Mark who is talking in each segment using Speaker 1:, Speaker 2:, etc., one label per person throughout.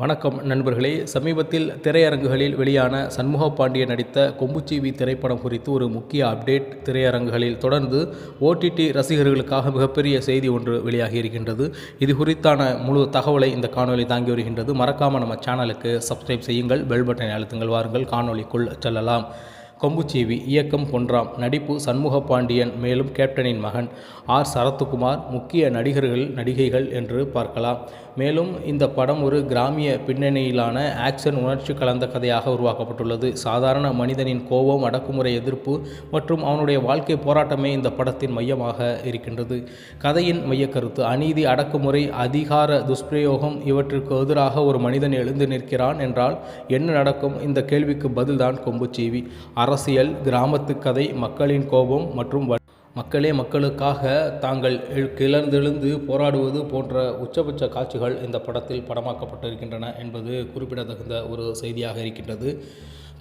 Speaker 1: வணக்கம் நண்பர்களே. சமீபத்தில் திரையரங்குகளில் வெளியான சண்முக பாண்டியன் நடித்த கொம்புச்சீவி திரைப்படம் குறித்து ஒரு முக்கிய அப்டேட் திரையரங்குகளில் தொடர்ந்து ஓடிடி ரசிகர்களுக்காக மிகப்பெரிய செய்தி ஒன்று வெளியாகி இருக்கின்றது. இது குறித்தான முழு தகவலை இந்த காணொலி தாங்கி வருகின்றது. மறக்காமல் நம்ம சேனலுக்கு சப்ஸ்கிரைப் செய்யுங்கள் பெல் பட்டனை அழுத்துங்கள் வாருங்கள். காணொலிக்குள் செல்லலாம். கொம்புச்சீவி இயக்கம் பொன்றாம் நடிப்பு சண்முக பாண்டியன் மேலும் கேப்டனின் மகன் ஆர். சரத்குமார் முக்கிய நடிகர்கள் நடிகைகள் என்று பார்க்கலாம். மேலும் இந்த படம் ஒரு கிராமிய பின்னணியிலான ஆக்ஷன் உணர்ச்சி கலந்த கதையாக உருவாக்கப்பட்டுள்ளது. சாதாரண மனிதனின் கோபம் அடக்குமுறை எதிர்ப்பு மற்றும் அவனுடைய வாழ்க்கை போராட்டமே இந்த படத்தின் மையமாக இருக்கின்றது. கதையின் மையக்கருத்து அநீதி அடக்குமுறை அதிகார துஷ்பிரயோகம் இவற்றிற்கு எதிராக ஒரு மனிதன் எழுந்து நிற்கிறான் என்றால் என்ன நடக்கும்? இந்த கேள்விக்கு பதில்தான் கொம்புச்சீவி. அரசியல் கிராமத்து கதை மக்களின் கோபம் மற்றும் வ- மக்களே மக்களுக்காக தாங்கள் கிளர்ந்தெழுந்து போராடுவது போன்ற உச்சபட்ச காட்சிகள் இந்த படத்தில் படமாக்கப்பட்டிருக்கின்றன என்பது குறிப்பிடத்தகுந்த ஒரு செய்தியாக இருக்கின்றது.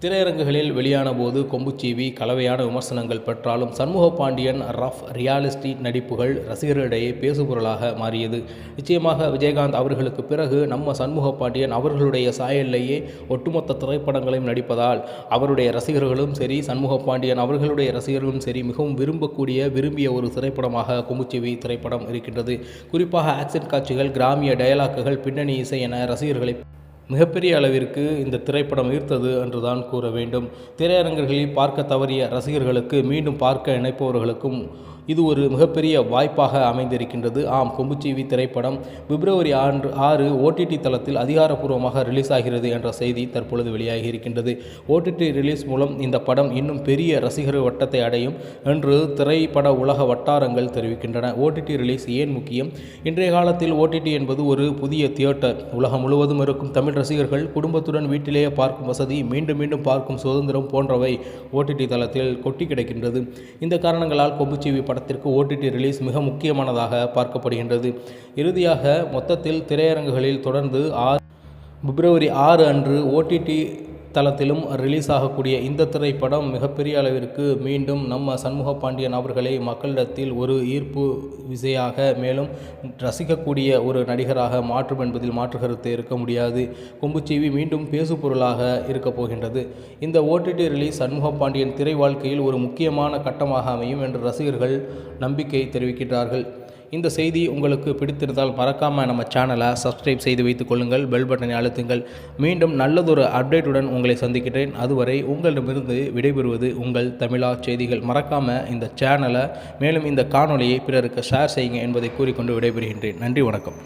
Speaker 1: திரையரங்குகளில் வெளியான போது கொம்புச்சீவி கலவையான விமர்சனங்கள் பெற்றாலும் சண்முக பாண்டியன் ரஃப் ரியாலிஸ்டிக் நடிப்புகள் ரசிகர்களிடையே பேசுபொருளாக மாறியது. நிச்சயமாக விஜயகாந்த் அவர்களுக்கு பிறகு நம்ம சண்முக பாண்டியன் அவர்களுடைய சாயலிலேயே ஒட்டுமொத்த திரைப்படங்களையும் நடிப்பதால் அவருடைய ரசிகர்களும் சரி சண்முக பாண்டியன் அவர்களுடைய ரசிகர்களும் சரி மிகவும் விரும்பக்கூடிய விரும்பிய ஒரு திரைப்படமாக கொம்புச்சீவி திரைப்படம் இருக்கின்றது. குறிப்பாக ஆக்ஷன் காட்சிகள் கிராமிய டயலாக்குகள் பின்னணி இசை என ரசிகர்களை மிகப்பெரிய அளவிற்கு இந்த திரைப்படம் ஈர்த்தது என்றுதான் கூற வேண்டும். திரையரங்குகளில் பார்க்க தவறிய ரசிகர்களுக்கு மீண்டும் பார்க்க நினைப்பவர்களுக்கும் இது ஒரு மிகப்பெரிய வாய்ப்பாக அமைந்திருக்கின்றது. ஆம் கொம்புச்சீவி திரைப்படம் பிப்ரவரி ஆண்டு ஆறு ஓடிடி தளத்தில் அதிகாரப்பூர்வமாக ரிலீஸ் ஆகிறது என்ற செய்தி தற்பொழுது வெளியாகி இருக்கின்றது ஓடிடி ரிலீஸ் மூலம் இந்த படம் இன்னும் பெரிய ரசிகர் வட்டத்தை அடையும் என்று திரைப்பட உலக வட்டாரங்கள் தெரிவிக்கின்றன. ஓடிடி ரிலீஸ் ஏன் முக்கியம்? இன்றைய காலத்தில் ஓடிடி என்பது ஒரு புதிய தியேட்டர். உலகம் முழுவதும் இருக்கும் தமிழ் ரசிகர்கள் குடும்பத்துடன் வீட்டிலேயே பார்க்கும் வசதி மீண்டும் மீண்டும் பார்க்கும் சுதந்திரம் போன்றவை ஓடிடி தளத்தில் கொட்டி கிடக்கின்றது. இந்த காரணங்களால் கொம்புச்சீவி படத்திற்கு ஓடிடி ரிலீஸ் மிக முக்கியமானதாக பார்க்கப்படுகின்றது. இறுதியாக மொத்தத்தில் திரையரங்குகளில் தொடர்ந்து ஆறு பிப்ரவரி ஆறு அன்று ஓடிடி தளத்திலும் ரிலீஸ் ஆகக்கூடிய இந்த திரைப்படம் மிகப்பெரிய அளவிற்கு மீண்டும் நம்ம சண்முக பாண்டியன் அவர்களை மக்களிடத்தில் ஒரு ஈர்ப்பு விசையாக மேலும் ரசிக்கக்கூடிய ஒரு நடிகராக மாற்றும் என்பதில் மாற்று கருத்து இருக்க முடியாது. கொம்புச்சீவி மீண்டும் பேசுபொருளாக இருக்கப் போகின்றது. இந்த ஓடிடி ரிலீஸ் சண்முக பாண்டியன் திரை வாழ்க்கையில் ஒரு முக்கியமான கட்டமாக அமையும் என்று ரசிகர்கள் நம்பிக்கை தெரிவிக்கின்றார்கள். இந்த செய்தி உங்களுக்கு பிடித்திருந்தால் மறக்காமல் நம்ம சேனலை சப்ஸ்கிரைப் செய்து வைத்துக் கொள்ளுங்கள் பெல் பட்டனை அழுத்துங்கள். மீண்டும் நல்லதொரு அப்டேட்டுடன் உங்களை சந்திக்கிறேன். அதுவரை உங்களிடமிருந்து விடைபெறுவது உங்கள் தமிழா செய்திகள். மறக்காமல் இந்த சேனலை மேலும் இந்த காணொளியை பிறருக்கு ஷேர் செய்யுங்க என்பதை கூறிக்கொண்டு விடைபெறுகின்றேன். நன்றி வணக்கம்.